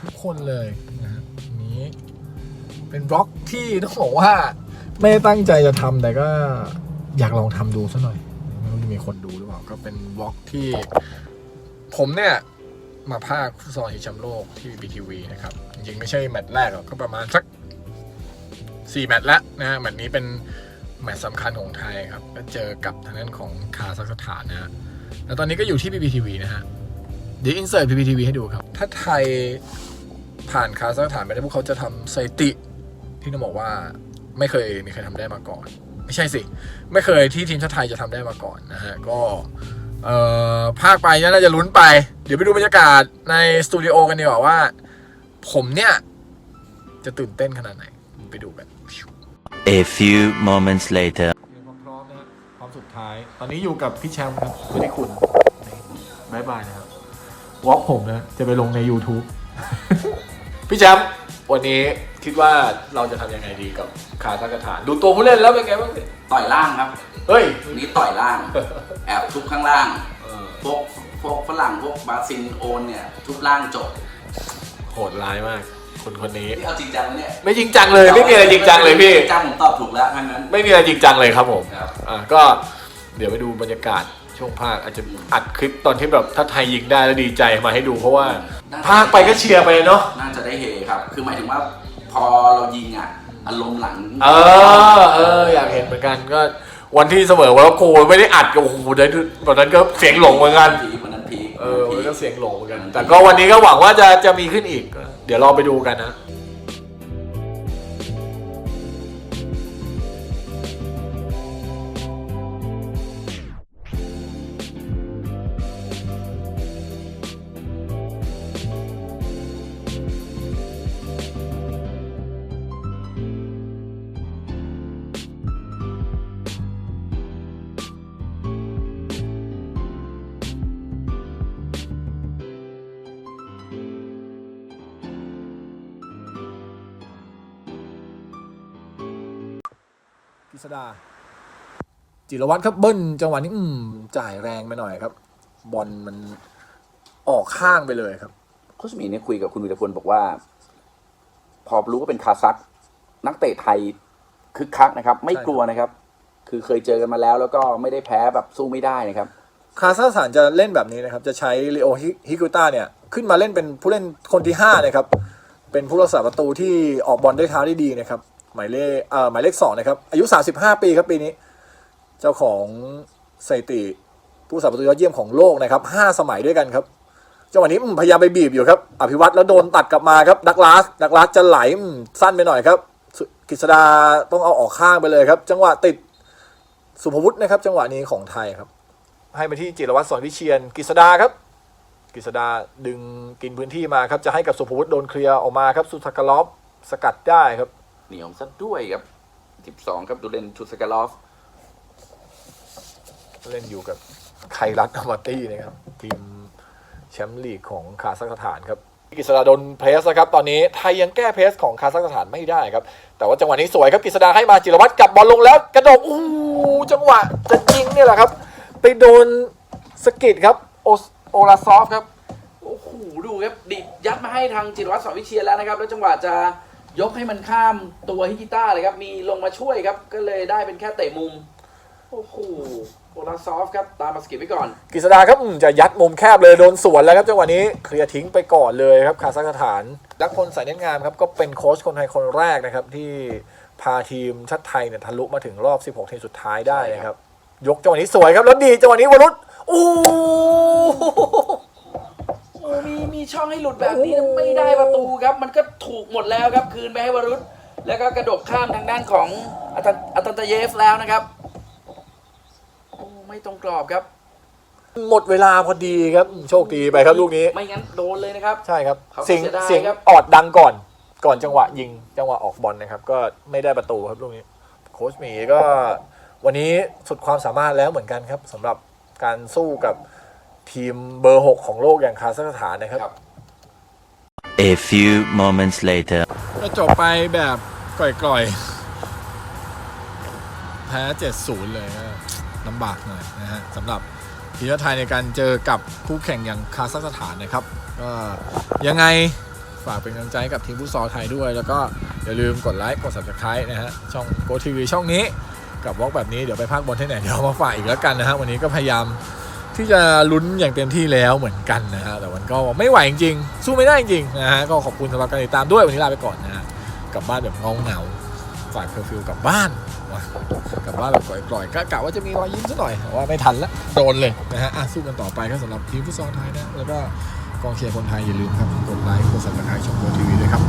ทุกคนเลยนะฮะนี้เป็นบล็อกที่ต้องบอกว่า ไม่ตั้งใจจะทำแต่ก็อยากลองทำดูซะหน่อย ไม่รู้จะมีคนดูหรือเปล่า ก็เป็นบล็อกที่ ผมเนี่ยมาภาคฟุตซอลชิงแชมป์โลกที่ BTV นะครับ จริงๆไม่ใช่แมตช์แรกหรอกก็ประมาณสัก 4 แมตช์แล้วนะฮะแมตช์นี้เป็นแมตช์สำคัญของไทยครับก็เจอกับทางด้านของคาซัคสถานนะฮะแล้วตอนนี้ก็อยู่ที่ BBTV นะฮะ เดี๋ยวอินเสิร์ต BBTV ให้ดูครับ ถ้าไทย ผ่านคาซัคสถานไปได้พวกเขาจะทำสถิติ ที่ต้องบอกว่าไม่เคยมีใครทำได้มาก่อน ไม่ใช่สิ ไม่เคยที่ทีมชาติไทยจะทำได้มาก่อนนะฮะก็เอ่อภาคไปน่าจะลุ้นไป เดี๋ยวไปดูบรรยากาศในสตูดิโอกันดีกว่าว่า ผมเนี่ยจะตื่นเต้นขนาดไหนไปดูกัน A few moments later. ความพร้อมนะพร้อมสุดท้าย ตอนนี้อยู่กับพี่แชมป์ครับไม่ได้คุณบายบายนะครับวอล์กผมนะ จะไปลงใน YouTube พี่แชมป์วันนี้คิดว่าเราจะทำยังไงดีกับคาซักสถาน ดูตัวผู้เล่นแล้วเป็นไงบ้างพี่ต่อยล่างครับเฮ้ย วันนี้ต่อยล่าง แอบทุบข้างล่างเออพวกพวกฝรั่งพวกบราซิลโอนเนี่ยทุบล่างจบโหดร้ายมาก คนคนนี้ นี่เอาจริงจังไหมเนี่ยไม่จริงจังเลยไม่มีอะไรจริงจังเลยพี่ จริงจังผมตอบถูกแล้วทั้งนั้นไม่มีอะไรจริงจังเลยครับผม ครับ อ่าก็เดี๋ยวไปดูบรรยากาศ ช่วงภาคอาจจะอัดคลิปตอนที่แบบถ้าไทยยิงได้แล้วดีใจมาให้ดูเพราะว่าภาคไปก็เชียร์ไปเนาะน่าจะได้เฮครับ คือหมายถึงว่าพอเรายิงอะอารมณ์หลัง เออเอออยากเห็นเหมือนกันก็วันที่เสมอว่าโคไม่ได้อัดโอ้โหได้ตอนนั้นก็เสียงหลงเหมือนกันพีควันนั้นพีคเออมันก็เสียงหลงเหมือนกัน แต่ก็วันนี้ก็หวังว่าจะจะมีขึ้นอีก เดี๋ยวรอไปดูกันนะ ษดา จิรวัตรครับเบิ้ลจังหวะนี้อืมจ่ายแรงไปหน่อยครับ บอลมันออกข้างไปเลยครับโค้ชหมีเนี่ยคุยกับคุณวิรพลบอกว่า พอรู้ว่าเป็นคาซักนักเตะไทยคึกคักนะครับ ไม่ใช่ครับกลัวนะครับ คือเคยเจอกันมาแล้ว แล้วก็ไม่ได้แพ้แบบสู้ไม่ได้นะครับ คาซัคสถานจะเล่นแบบนี้นะครับ จะใช้ลีโอฮิกุต้าเนี่ย ขึ้นมาเล่นเป็นผู้เล่นคนที่5นะครับ เป็นผู้รักษาประตูที่ออกบอลด้วยเท้าได้ดีนะครับ หมายเลขเอ่อหมายเลขสองนะครับ อายุ 35 ปีครับปีนี้ เจ้าของสถิติผู้รักษาประตูยอดเยี่ยมของโลกนะครับห้าสมัยด้วยกันครับจังหวะนี้พยายามไปบีบอยู่ครับ อภิวัตรแล้วโดนตัดกลับมาครับ ดักลาส ดักลาสจะไหลสั้นไปหน่อยครับกฤษดาต้องเอาออกข้างไปเลยครับ จังหวะติดสุภวุฒินะครับ จังหวะนี้ของไทยครับ ให้มาที่จิรวัตรสอนวิเชียนกฤษดาครับกฤษดาดึงกินพื้นที่มาครับ จะให้กับสุภวุฒิโดนเคลียร์ออกมาครับ สุทกลอฟสกัดได้ครับ เหนียวซะด้วยครับ 12 ครับดูเลนชุดสกาลอฟ เล่นอยู่กับไครัตอามาตี้นะครับ ทีมแชมป์ลีกของคาซัคสถานครับกฤษดาโดนเพสนะครับ ตอนนี้ไทยยังแก้เพสของคาซัคสถานไม่ได้ครับ แต่ว่าจังหวะนี้สวยครับกฤษดาให้มาจิรวัตรกับบอลลงแล้ว กระโดดอู้จังหวะจะยิงเนี่ยแหละครับ ไปโดนสกิดครับโอโอลาซอฟครับโอ้โหดูครับดิดยัดมาให้ทางจิรวัตรสอนวิเชียแล้วนะครับ แล้วจังหวะจะ ยกให้มันข้ามตัวฮิกิต้าเลยครับ มีลงมาช่วยครับ ก็เลยได้เป็นแค่เตะมุม โอ้โหโอลาซอฟครับ ตามมาสกิปไว้ก่อน กฤษดาครับอืมจะยัดมุมแคบเลยโดนสวนแล้วครับจังหวะนี้เคลียร์ทิ้งไปก่อนเลยครับคาซัคสถานดักพลสายเน้นงามครับก็เป็นโค้ชคนไทยคนแรกนะครับที่พาทีมชาติไทยเนี่ยทะลุมาถึงรอบ 16 ทีมสุดท้ายได้นะครับ ยกจังหวะนี้สวยครับแล้วดีจังหวะนี้วรุษโอ้โอ้ มีมีช่องให้หลุดแบบนี้ไม่ได้ประตูครับ มันก็ถูกหมดแล้วครับ คืนไปให้วรุษแล้วก็กระโดดข้ามทางด้านของอัตันอัตันตาเยฟแล้วนะครับโอ้ไม่ตรงกรอบครับ หมดเวลาพอดีครับอืมโชคดีไปครับลูกนี้ ไม่งั้นโดนเลยนะครับ ใช่ครับเขาก็เสียงเสียดายเสียงครับ ออดดังก่อน ก่อนจังหวะยิงจังหวะออกบอลนะครับ ก็ไม่ได้ประตูครับลูกนี้ โค้ชหมีก็วันนี้สุดความสามารถแล้วเหมือนกันครับสำหรับการสู้กับ ทีมเบอร์ 6 ของโลกอย่างคาซัคสถานนะครับครับ A few moments later. ก็จบไปแบบกร่อยๆ แพ้ 7-0 เลยก็ลำบากหน่อยนะฮะสำหรับทีมชาติไทยในการเจอกับคู่แข่งอย่างคาซัคสถานนะครับ ก็ยังไงฝากเป็นกำลังใจให้กับทีมฟุตซอลไทยด้วย แล้วก็อย่าลืมกดไลค์กด subscribe นะฮะช่องโกทีวีช่องนี้กับวอล์กแบบนี้เดี๋ยวไปภาคบอลที่ไหนเดี๋ยวเอามาฝากอีกแล้วกันนะฮะวันนี้ก็พยายาม ที่จะลุ้นอย่างเต็มที่แล้วเหมือนกันนะฮะแต่มันก็ไม่ไหวจริงๆสู้ไม่ได้จริงนะฮะก็ขอบคุณสำหรับการติดตามด้วยวันนี้ลาไปก่อนนะฮะกลับบ้านแบบเงาเงาฝากเคอร์ฟิวกลับบ้านว่ะกลับบ้านแบบปล่อยๆก็กะว่าจะมีรอยยิ้มซะหน่อยแต่ว่าไม่ทันละโดนเลยนะฮะสู้กันต่อไปก็สำหรับทีมฟุตซอลไทยนะแล้วก็กองเชียร์คนไทยอย่าลืมครับกดไลค์กด subscribe ช่องโกทีวีด้วยครับ